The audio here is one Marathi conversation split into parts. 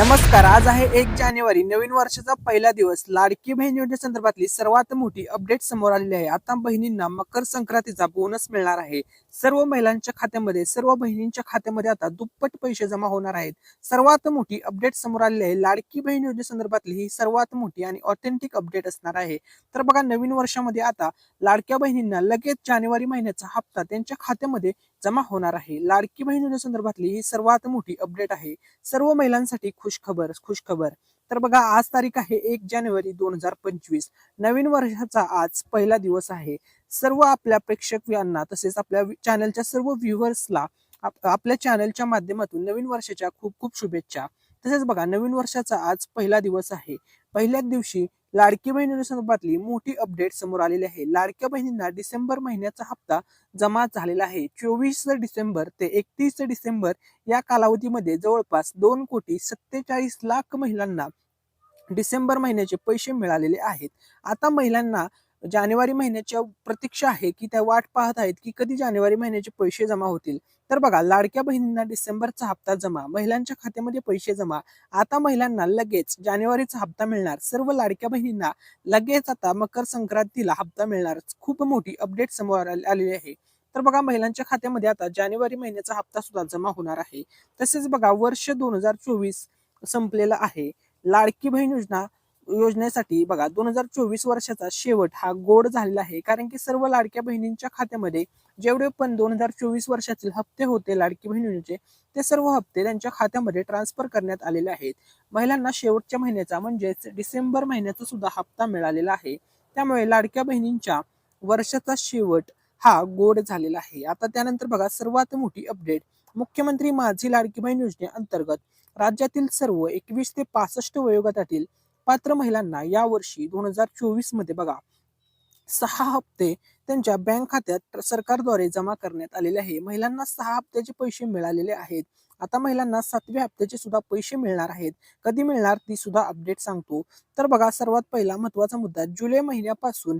नमस्कार आज आहे एक जानेवारी नवीन वर्षाचा पहिला दिवस. लाडकी बहीण योजनेसंदर्भातली सर्वात मोठी अपडेट समोर आलेली आहे. आता बहिणींना मकर संक्रांतीचा बोनस मिळणार आहे. सर्व महिलांच्या खात्यामध्ये सर्व बहिणींच्या खात्यामध्ये आता दुप्पट पैसे जमा होणार आहेत. सर्वात मोठी अपडेट समोर आलेली आहे. लाडकी बहीण योजनेसंदर्भातली ही सर्वात मोठी आणि ऑथेंटिक अपडेट असणार आहे. तर बघा नवीन वर्षामध्ये आता लाडक्या बहिणींना लगेच जानेवारी महिन्याचा हप्ता त्यांच्या खात्यामध्ये जमा होणार आहे. लाडकी बहीण योजनेसंदर्भातली ही सर्वात मोठी अपडेट आहे. सर्व महिलांसाठी खुश खबर खुश खबर तर बघा आज तारीख आहे एक जानेवारी दोन हजार पंचवीस. नवीन वर्षाचा आज पहिला दिवस आहे. सर्व आपल्या प्रेक्षक यांना तसेच आपल्या चॅनलच्या सर्व व्ह्युअर्सला आपल्या चॅनलच्या माध्यमातून नवीन वर्षाच्या खूप खूप शुभेच्छा. तसेच बघा नवीन वर्षाचा आज पहिला दिवस आहे. पहिल्याच दिवशी लाडकी बहिणी संदर्भातली मोठी अपडेट समोर आलेली आहे. लाडक्या बहिणींना डिसेंबर महिन्याचा हप्ता जमा झालेला आहे. चोवीस डिसेंबर ते एकतीस डिसेंबर या कालावधीमध्ये जवळपास दोन कोटी सत्तेचाळीस लाख महिलांना डिसेंबर महिन्याचे पैसे मिळालेले आहेत. आता महिलांना जानेवारी महिन्याच्या प्रतीक्षा आहे की त्या वाट पाहत आहेत की कधी जानेवारी महिन्याचे पैसे जमा होतील. तर बघा लाडक्या बहिणींना डिसेंबरचा हप्ता जमा महिलांच्या खात्यामध्ये पैसे जमा आता महिलांना लगेच जानेवारीचा हप्ता मिळणार. सर्व लाडक्या बहिणींना लगेच आता मकर संक्रांतीला हप्ता मिळणार. खूप मोठी अपडेट समोर आलेली आहे. तर बघा महिलांच्या खात्यामध्ये आता जानेवारी महिन्याचा हप्ता सुद्धा जमा होणार आहे. तसेच बघा वर्ष दोन हजार चोवीस संपलेलं आहे. लाडकी बहीण योजना योजनेसाठी बघा दोन हजार चोवीस वर्षाचा शेवट हा गोड झालेला आहे. कारण की सर्व लाडक्या बहिणींच्या खात्यामध्ये जेवढे पण दोन हजार चोवीस वर्षातील हप्ते होते लाडकी बहिणींचे ते सर्व हप्ते त्यांच्या खात्यामध्ये ट्रान्सफर करण्यात आलेले आहेत. महिलांना शेवटच्या महिन्याचा म्हणजेच डिसेंबर महिन्याचा सुद्धा हप्ता मिळालेला आहे. त्यामुळे लाडक्या बहिणींच्या वर्षाचा शेवट हा गोड झालेला आहे. आता त्यानंतर बघा सर्वात मोठी अपडेट मुख्यमंत्री माझी लाडकी बहीण योजनेअंतर्गत राज्यातील सर्व एकवीस ते पासष्ट वयोगटातील पात्र महिलांना या वर्षी दोन हजार चोवीसमध्ये बघा सहा हप्ते त्यांच्या बँक खात्यात सरकारद्वारे जमा करण्यात आलेले आहे. महिलांना सहा हप्त्याचे पैसे मिळालेले आहेत. आता महिलांना सातव्या हप्त्याचे सुद्धा पैसे मिळणार आहेत. कधी मिळणार ती सुद्धा अपडेट सांगतो. तर बघा सर्वात पहिला महत्त्वाचा मुद्दा जुलै महिन्यापासून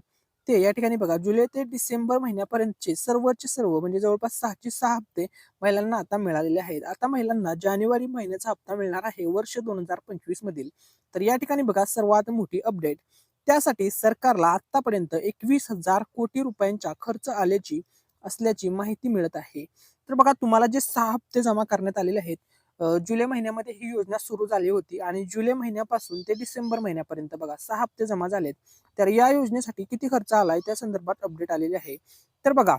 ते या ठिकाणी बघा जुलै ते डिसेंबर महिन्यापर्यंतचे सर्वचे सर्व म्हणजे जवळपास सहाचे सहा हप्ते महिलांना आता मिळालेले आहेत. आता महिलांना जानेवारी महिन्याचा हप्ता मिळणार आहे वर्ष दोन हजार पंचवीस मधील. तर या ठिकाणी बघा सर्वात मोठी अपडेट. त्यासाठी सरकारला आतापर्यंत एकवीस हजार कोटी रुपयांचा खर्च आल्याची असल्याची माहिती मिळत आहे. तर बघा तुम्हाला जे सहा हप्ते जमा करण्यात आलेले आहेत जुलै महिन्यामध्ये ही योजना सुरू झाली होती आणि जुलै महिन्यापासून ते डिसेंबर महिन्यापर्यंत बघा सहा हप्ते जमा झालेत. तर या योजनेसाठी किती खर्च आलाय त्या संदर्भात अपडेट आलेले आहे. तर बघा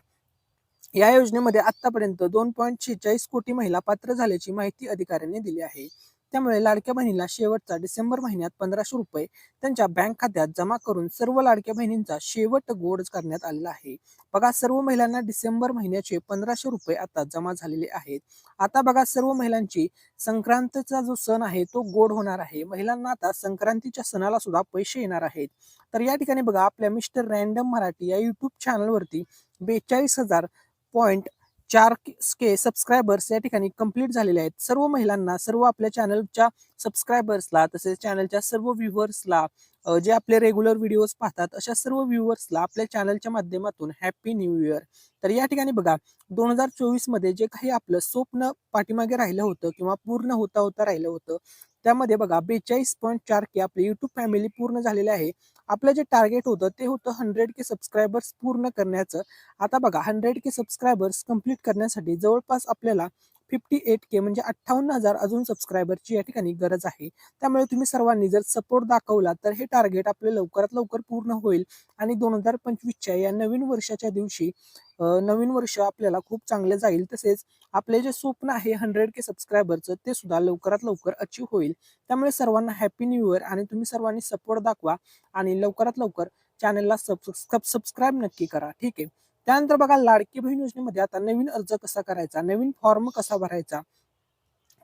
या योजनेमध्ये आतापर्यंत दोन पॉईंट शेहेचाळीस कोटी महिला पात्र झाल्याची माहिती अधिकाऱ्यांनी दिली आहे. त्यामुळे लाडक्या बहिणीला शेवटचा डिसेंबर महिन्यात पंधराशे रुपये त्यांच्या बँक खात्यात जमा करून सर्व लाडक्या बहिणींचा शेवट गोड करण्यात आलेला आहे. बघा सर्व महिलांना डिसेंबर महिन्याचे पंधराशे रुपये आता जमा झालेले आहेत. आता बघा सर्व महिलांची संक्रांतीचा जो सण आहे तो गोड होणार आहे. महिलांना आता संक्रांतीच्या सणाला सुद्धा पैसे येणार आहेत. तर या ठिकाणी बघा आपल्या मिस्टर रॅन्डम मराठी या युट्यूब चॅनलवरती बेचाळीस हजार पॉईंट चार के सबस्क्रायबर्स या ठिकाणी कंप्लीट झालेले आहेत. सर्व महिलांना सर्व आपल्या चॅनलच्या सबस्क्रायबर्सला तसेच चॅनलच्या सर्व व्ह्युअर्सला जे आपले रेग्युलर व्हिडिओज पाहतात अशा सर्व व्ह्युअर्सला आपल्या चॅनलच्या माध्यमातून हॅपी न्यू इयर तर या ठिकाणी बघा दोन हजार चोवीसमध्ये जे काही आपलं स्वप्न पाठीमागे राहिलं होतं किंवा पूर्ण होता होता राहिलं होतं त्यामध्ये बघा बेचाळीस पॉईंट चार के आपली युट्यूब फॅमिली पूर्ण झालेले आहे. आपलं जे टार्गेट होतं ते होतं हंड्रेड के सबस्क्रायबर्स पूर्ण करण्याचं. आता बघा हंड्रेड के सबस्क्रायबर्स कंप्लीट करण्यासाठी जवळपास आपल्याला फिफ्टी एट के म्हणजे अठ्ठावन्न हजार अजून सबस्क्रायबरची या ठिकाणी गरज आहे. त्यामुळे तुम्ही सर्वांनी जर सपोर्ट दाखवला तर हे टार्गेट आपले लवकरात लवकर पूर्ण होईल. आणि दोन हजार पंचवीसच्या या नवीन वर्षाच्या दिवशी नवीन वर्ष आपल्याला खूप चांगले जाईल. तसेच आपले जे स्वप्न आहे हंड्रेड के सबस्क्रायबरचं ते सुद्धा लवकरात लवकर अचीव होईल. त्यामुळे सर्वांना हॅपी न्यू इयर आणि तुम्ही सर्वांनी सपोर्ट दाखवा. आणि लवकरात लवकर चॅनलला सब सबस्क्राईब नक्की करा. ठीक आहे? त्यानंतर बघा लाडकी बहीण योजनेमध्ये आता नवीन अर्ज कसा करायचा नवीन फॉर्म कसा भरायचा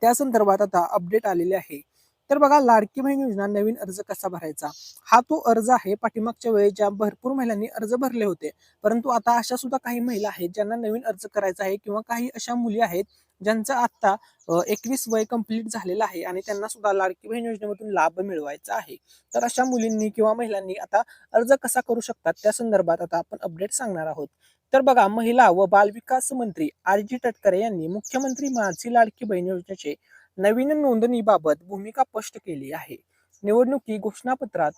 त्या संदर्भात आता अपडेट आलेले आहे. तर बघा लाडकी बहीण योजना नवीन अर्ज कसा भरायचा? हा तो अर्ज आहे पाठीमागच्या वेळी ज्या भरपूर महिलांनी अर्ज भरले होते. परंतु आता अशा सुद्धा काही महिला आहेत ज्यांना नवीन अर्ज करायचा आहे किंवा काही अशा मुली आहेत ज्यांचा आता एकवीस वय कंप्लीट झालेलं आहे आणि त्यांना सुद्धा लाडकी बहीण योजनेमधून लाभ मिळवायचा आहे. तर अशा मुलींनी किंवा महिलांनी आता अर्ज कसा करू शकतात? त्या संदर्भात आता आपण अपडेट सांगणार आहोत. तर बघा महिला व बालविकास मंत्री आर जी तटकरे यांनी मुख्यमंत्री माझी लाडकी बहीण योजनेचे नवीन नोंदणीबाबत भूमिका स्पष्ट केली आहे. निवडणुकी घोषणापत्रात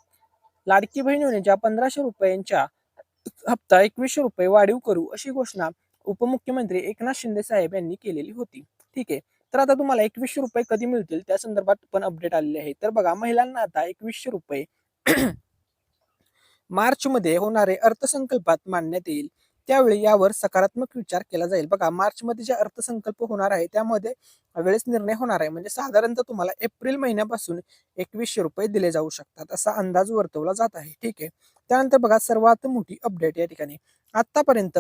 लाडकी बहीण योजनेच्या पंधराशे रुपयांच्या हप्ता एकवीसशे रुपये वाढीव करू अशी घोषणा उपमुख्यमंत्री एकनाथ शिंदे साहेब यांनी केलेली होती. ठीक आहे. तर आता तुम्हाला एकवीसशे रुपये कधी मिळतील त्या संदर्भात पण अपडेट आलेले आहे. तर बघा महिलांना आता एकवीसशे रुपये मार्च मध्ये होणारे अर्थसंकल्पात मांडण्यात येईल. त्यावेळी यावर सकारात्मक विचार केला जाईल. बघा मार्च मध्ये जे अर्थसंकल्प होणार आहे त्यामध्ये वेळेस निर्णय होणार आहे. म्हणजे साधारणतः तुम्हाला एप्रिल महिन्यापासून एकवीसशे रुपये दिले जाऊ शकतात असा अंदाज वर्तवला जात आहे. ठीक आहे? त्यानंतर बघा सर्वात मोठी अपडेट या ठिकाणी. आतापर्यंत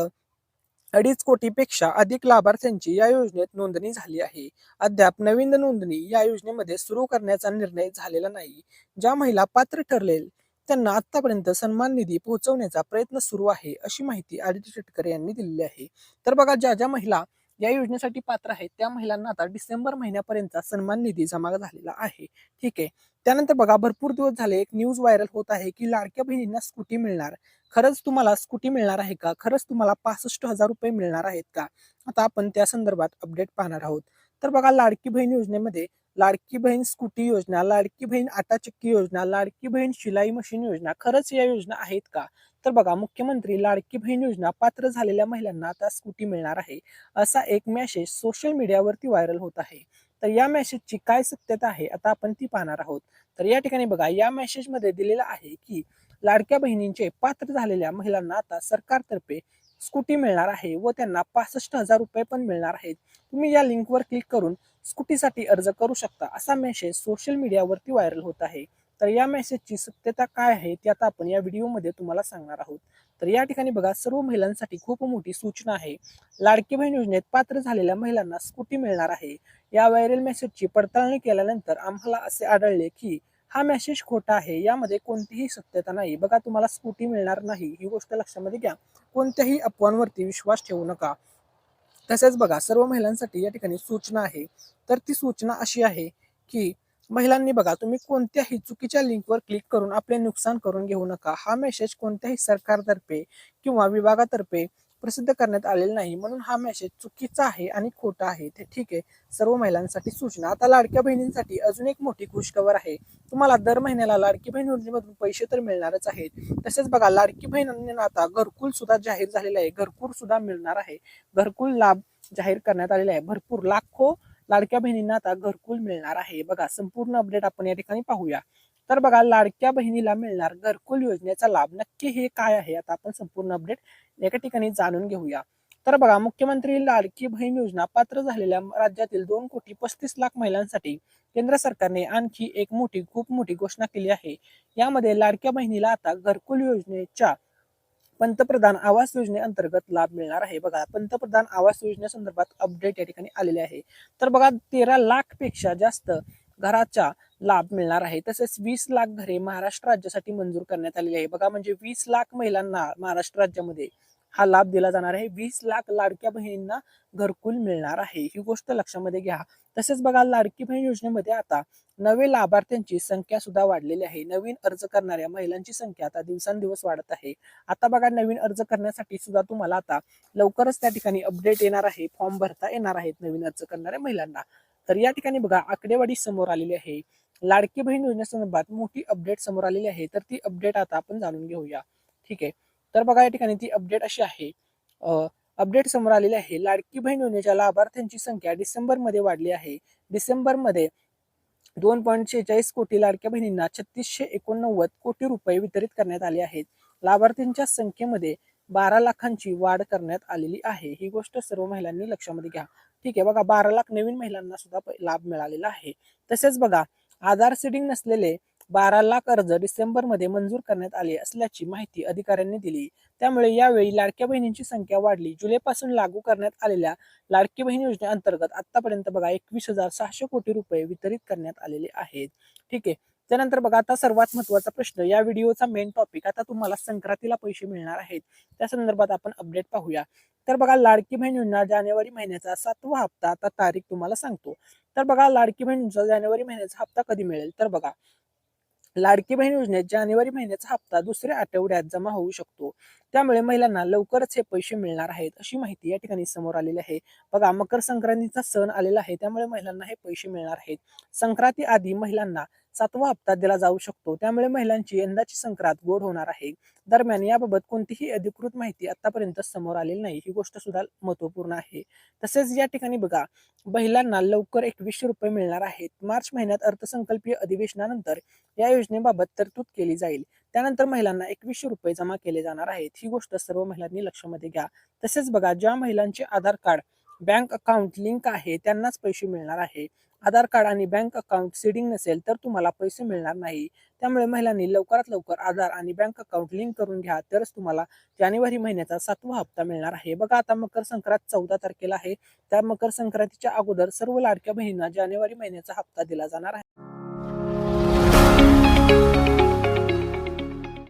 अडीच कोटीपेक्षा अधिक लाभार्थ्यांची या योजनेत नोंदणी झाली आहे. अद्याप नवीन नोंदणी या योजनेमध्ये सुरू करण्याचा निर्णय झालेला नाही. ज्या महिला पात्र ठरलेल त्यांना आतापर्यंत सन्मान निधी पोहोचवण्याचा प्रयत्न सुरू आहे अशी माहिती आदित्य शेटकर यांनी दिलेली आहे. तर बघा ज्या ज्या महिला या योजनेसाठी पात्र आहेत त्या महिलांना आता डिसेंबर महिन्यापर्यंत सन्मान निधी जमा झालेला आहे. ठीक आहे. त्यानंतर बघा भरपूर दिवस झाले एक न्यूज व्हायरल होत आहे की लाडक्या बहिणींना स्कूटी मिळणार. खरंच तुम्हाला स्कूटी मिळणार आहे का? खरंच तुम्हाला पासष्ट हजार रुपये मिळणार आहेत का? आता आपण त्या संदर्भात अपडेट पाहणार आहोत. तर बघा लाडकी बहीण योजनेमध्ये लाडकी बहीण स्कूटी योजना लाडकी बहीण आटा चक्की योजना लाडकी बहीण शिलाई मशीन योजना खरंच या योजना आहेत का? तर बघा मुख्यमंत्री लाडकी बहीण योजना पात्र झालेल्या महिलांना आता स्कूटी मिळणार आहे. असा एक मेसेज सोशल मीडियावरती व्हायरल होत आहे. तर या मेसेजची काय सत्यता आहे आता आपण ती पाहणार आहोत. तर या ठिकाणी बघा या मेसेजमध्ये दिलेलं आहे की लाडक्या बहिणींचे पात्र झालेल्या महिलांना आता सरकारतर्फे स्कूटी मिळणार आहे व त्यांना पासष्ट हजार रुपये पण मिळणार आहेत. तुम्ही या लिंकवर क्लिक करून स्कूटीसाठी अर्ज करू शकता. असा मेसेज सोशल मीडियावरती व्हायरल होत आहे. तर या मेसेजची सत्यता काय आहे ती आता आपण या व्हिडिओमध्ये तुम्हाला सांगणार आहोत. तर या ठिकाणी बघा सर्व महिलांसाठी खूप मोठी सूचना आहे. लाडकी बहीण योजनेत पात्र झालेल्या महिलांना स्कूटी मिळणार आहे. या व्हायरल मेसेजची पडताळणी केल्यानंतर आम्हाला असे आढळले की हा मेसेज खोटा आहे यामध्ये कोणतीही सत्यता नाही. बघा तुम्हाला स्कूटी मिळणार नाही ही गोष्ट लक्षामध्ये घ्या. कोणत्याही अफवांवरती विश्वास ठेवू नका. तसेच बघा सर्व महिलांसाठी या ठिकाणी सूचना आहे. तर ती सूचना अशी आहे की महिलांनी बघा तुम्ही कोणत्याही चुकीच्या लिंकवर क्लिक करून आपले नुकसान करून घेऊ नका. हा मेसेज कोणत्याही सरकारतर्फे किंवा विभागातर्फे प्रसिद्ध करण्यात आलेला नाही. म्हणून हा मेसेज चुकीचा आहे आणि खोटा आहे. ते ठीक आहे. सर्व महिलांसाठी सूचना. आता लाडक्या बहिणींसाठी अजून एक मोठी खुशखबर आहे. तुम्हाला दर महिन्याला लाडकी बहीण योजनेमधून पैसे तर मिळणारच आहेत. तसेच बघा लाडकी बहिणींना आता घरकुल सुद्धा जाहीर झालेला आहे. घरकुल सुद्धा मिळणार आहे. घरकुल लाभ जाहीर करण्यात आलेला आहे. भरपूर लाखो लाडक्या बहिणींना आता घरकुल मिळणार आहे. बघा संपूर्ण अपडेट आपण या ठिकाणी पाहूया. तर बघा लाडक्या बहिणीला मिळणार घरकुल योजनेचा लाभ नक्की हे काय आहे? आता आपण संपूर्ण अपडेट एका ठिकाणी जाणून घेऊया. तर बघा मुख्यमंत्री लाडकी बहीण योजना पात्र झालेल्या राज्यातील दोन कोटी पस्तीस लाख महिलांसाठी केंद्र सरकारने आणखी एक मोठी खूप मोठी घोषणा केली आहे. यामध्ये लाडक्या बहिणीला आता घरकुल योजनेच्या पंतप्रधान आवास योजनेअंतर्गत लाभ मिळणार आहे. बघा पंतप्रधान आवास योजनेसंदर्भात अपडेट या ठिकाणी आलेले आहे. तर बघा तेरा लाखपेक्षा जास्त घराचा लाभ मिळणार आहे. तसेच वीस लाख घरे महाराष्ट्र राज्यासाठी मंजूर करण्यात आलेली आहे. बघा म्हणजे वीस लाख महिलांना महाराष्ट्र राज्यामध्ये हा लाभ दिला जाणार आहे. वीस लाख लाडक्या बहिणींना घरकुल मिळणार आहे. ही गोष्ट लक्षामध्ये घ्या. तसेच बघा लाडकी बहीण योजनेमध्ये आता नवे लाभार्थ्यांची संख्या सुद्धा वाढलेली आहे. नवीन अर्ज करणाऱ्या महिलांची संख्या आता दिवसांदिवस वाढत आहे. आता बघा नवीन अर्ज करण्यासाठी सुद्धा तुम्हाला आता लवकरच त्या ठिकाणी अपडेट येणार आहे. फॉर्म भरता येणार आहेत नवीन अर्ज करणाऱ्या महिलांना. तर या ठिकाणी बघा आकडेवाडी समोर आलेली आहे. लाडकी बहीण योजनेसंदर्भात मोठी अपडेट समोर आलेली आहे. तर ती अपडेट आता आपण जाणून घेऊया. ठीक आहे. तर बघा या ठिकाणी ती अपडेट अशी आहे. अपडेट समोर आलेली आहे. लाडकी बहीण योजनेच्या लाभार्थ्यांची संख्या डिसेंबरमध्ये वाढली आहे. डिसेंबरमध्ये दोन पॉईंट शेहेचाळीस कोटी लाडक्या बहिणींना छत्तीसशे एकोणनव्वद कोटी रुपये वितरित करण्यात आले आहेत. लाभार्थींच्या संख्येमध्ये बारा लाखांची वाढ करण्यात आलेली आहे. ही गोष्ट सर्व महिलांनी लक्षामध्ये घ्या. ठीक आहे बघा बारा लाख नवीन महिलांना सुद्धा लाभ मिळालेला आहे. तसेच बघा आधार सीडिंग नसलेले बारा लाख अर्ज डिसेंबरमध्ये मंजूर करण्यात आले असल्याची माहिती अधिकाऱ्यांनी दिली. त्यामुळे यावेळी लाडक्या बहिणींची संख्या वाढली. जुलैपासून लागू करण्यात आलेल्या लाडकी बहीण योजनेअंतर्गत आतापर्यंत बघा एकवीस हजार सहाशे कोटी रुपये वितरित करण्यात आलेले आहेत. ठीक आहे. त्यानंतर बघा आता सर्वात महत्त्वाचा प्रश्न. या व्हिडिओचा मेन टॉपिक आता तुम्हाला संक्रांतीला पैसे मिळणार आहेत. त्या संदर्भात आपण अपडेट पाहूया. तर बघा लाडकी बहीण योजना जानेवारी महिन्याचा सातवा हप्ता आता तारीख तुम्हाला सांगतो. तर बघा लाडकी बहीण जानेवारी महिन्याचा हप्ता कधी मिळेल? तर बघा लाडकी बहीण योजनेत जानेवारी महिन्याचा हप्ता दुसऱ्या आठवड्यात जमा होऊ शकतो. त्यामुळे महिलांना लवकरच हे पैसे मिळणार आहेत अशी माहिती या ठिकाणी समोर आलेली आहे. बघा मकर संक्रांतीचा सण आलेला आहे त्यामुळे महिलांना हे पैसे मिळणार आहेत. संक्रांती आधी महिलांना सातवा हप्ता दिला जाऊ शकतो. त्यामुळे महिलांची यंदाची संक्रांत गोड होणार आहे. दरम्यान याबाबत कोणतीही अधिकृत माहिती आतापर्यंत समोर आलेली नाही. ही गोष्ट सुद्धा महत्त्वपूर्ण आहे. तसेच या ठिकाणी बघा महिलांना लवकर एकवीसशे रुपये मिळणार आहेत. मार्च महिन्यात अर्थसंकल्पीय अधिवेशनानंतर या योजनेबाबत तरतूद केली जाईल. त्यानंतर महिलांना एकवीसशे रुपये जमा केले जाणार आहेत. ही गोष्ट सर्व महिलांनी लक्षामध्ये घ्या. तसेच बघा ज्या महिलांचे Aadhaar card bank account link आहे त्यांनाच पैसे मिळणार आहे. आधार कार्ड आणि बँक अकाउंट सीडिंग नसेल तर तुम्हाला पैसे मिळणार नाही. त्यामुळे महिलांनी लवकरात लवकर आधार आणि बँक अकाउंट लिंक करून घ्या तरच तुम्हाला जानेवारी महिन्याचा सातवा हप्ता मिळणार आहे. बघा आता मकर संक्रांत चौदा तारखेला आहे. त्या मकर संक्रांतीच्या अगोदर सर्व लाडक्या बहिणींना जानेवारी महिन्याचा हप्ता दिला जाणार आहे.